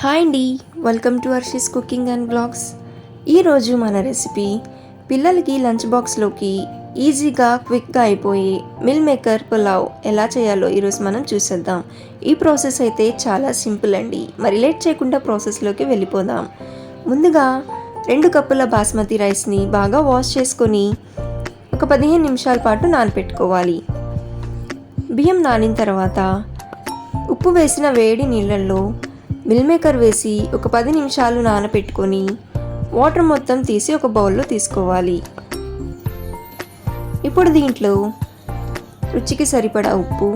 Hi అండి. Welcome to Arshi's cooking and blogs ఈరోజు మన రెసిపీ పిల్లలకి లంచ్ బాక్స్లోకి ఈజీగా క్విక్గా అయిపోయి మిల్ మేకర్ పులావ్ ఎలా చేయాలో ఈరోజు మనం చూసేద్దాం. ఈ ప్రాసెస్ అయితే చాలా సింపుల్ అండి. మరి లేట్ చేయకుండా ప్రాసెస్లోకి వెళ్ళిపోదాం. ముందుగా రెండు కప్పుల బాస్మతి రైస్ని బాగా వాష్ చేసుకొని ఒక పదిహేను నిమిషాల పాటు నానపెట్టుకోవాలి. బియ్యం నానిన తర్వాత ఉప్పు వేసిన వేడి నీళ్ళల్లో మిల్ మేకర్ వేసి ఒక పది నిమిషాలు నానపెట్టుకొని వాటర్ మొత్తం తీసి ఒక బౌల్లో తీసుకోవాలి. ఇప్పుడు దీంట్లో రుచికి సరిపడా ఉప్పు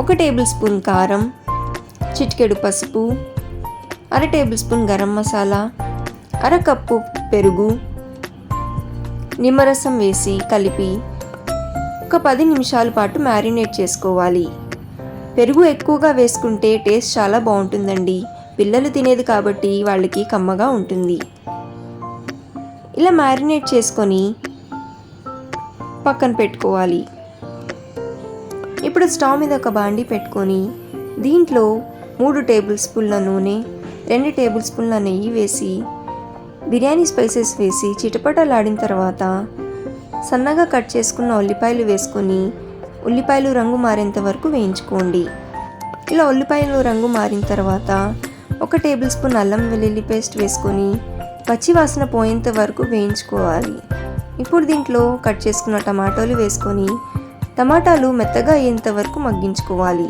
ఒక టేబుల్ స్పూన్ కారం చిటికెడు పసుపు అర టేబుల్ స్పూన్ గరం మసాలా అర కప్పు పెరుగు నిమ్మరసం వేసి కలిపి ఒక పది నిమిషాల పాటు మ్యారినేట్ చేసుకోవాలి. పెరుగు ఎక్కువగా వేసుకుంటే టేస్ట్ చాలా బాగుంటుందండి. పిల్లలు తినేది కాబట్టి వాళ్ళకి కమ్మగా ఉంటుంది. ఇలా మ్యారినేట్ చేసుకొని పక్కన పెట్టుకోవాలి. ఇప్పుడు స్టవ్ మీద ఒక బాండి పెట్టుకొని దీంట్లో మూడు టేబుల్ స్పూన్ల నూనె రెండు టేబుల్ స్పూన్ల నెయ్యి వేసి బిర్యానీ స్పైసెస్ వేసి చిటపటలాడిన తర్వాత సన్నగా కట్ చేసుకున్న ఉల్లిపాయలు వేసుకొని ఉల్లిపాయలు రంగు మారేంత వరకు వేయించుకోండి. ఇలా ఉల్లిపాయలు రంగు మారిన తర్వాత ఒక టేబుల్ స్పూన్ అల్లం వెల్లుల్లి పేస్ట్ వేసుకొని పచ్చి వాసన పోయేంత వరకు వేయించుకోవాలి. ఇప్పుడు దీంట్లో కట్ చేసుకున్న టమాటోలు వేసుకొని టమాటాలు మెత్తగా అయ్యేంత వరకు మగ్గించుకోవాలి.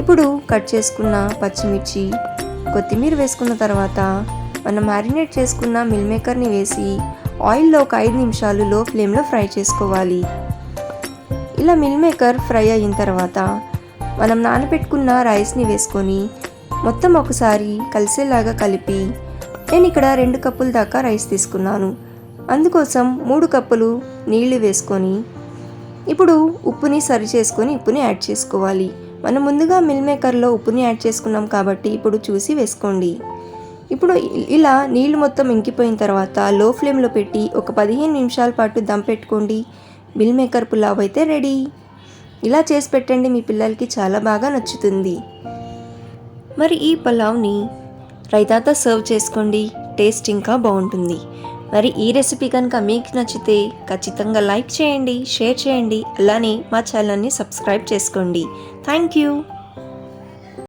ఇప్పుడు కట్ చేసుకున్న పచ్చిమిర్చి కొత్తిమీర వేసుకున్న తర్వాత మనం మ్యారినేట్ చేసుకున్న మిల్ మేకర్ని వేసి ఆయిల్లో ఒక ఐదు నిమిషాలు లో ఫ్లేమ్లో ఫ్రై చేసుకోవాలి. ఇలా మిల్ మేకర్ ఫ్రై అయిన తర్వాత మనం నానబెట్టుకున్న రైస్ని వేసుకొని మొత్తం ఒకసారి కలిసేలాగా కలిపి నేను ఇక్కడ రెండు కప్పుల దాకా రైస్ తీసుకున్నాను. అందుకోసం మూడు కప్పులు నీళ్ళు వేసుకొని ఇప్పుడు ఉప్పుని సరి చేసుకొని ఉప్పుని యాడ్ చేసుకోవాలి. మనం ముందుగా మిల్ మేకర్లో ఉప్పుని యాడ్ చేసుకున్నాం కాబట్టి ఇప్పుడు చూసి వేసుకోండి. ఇప్పుడు ఇలా నీళ్ళు మొత్తం ఇంకిపోయిన తర్వాత లో ఫ్లేమ్లో పెట్టి ఒక పదిహేను నిమిషాల పాటు దమ్ పెట్టుకోండి. మిల్ మేకర్ పులావ్ అయితే రెడీ. ఇలా చేసి పెట్టండి మీ పిల్లలకి చాలా బాగా నచ్చుతుంది. మరి ఈ పులావ్ని రైతాతో సర్వ్ చేసుకోండి టేస్ట్ ఇంకా బాగుంటుంది. మరి ఈ రెసిపీ కనుక మీకు నచ్చితే ఖచ్చితంగా లైక్ చేయండి షేర్ చేయండి అలానే మా ఛానల్ని సబ్స్క్రైబ్ చేసుకోండి. Thank you.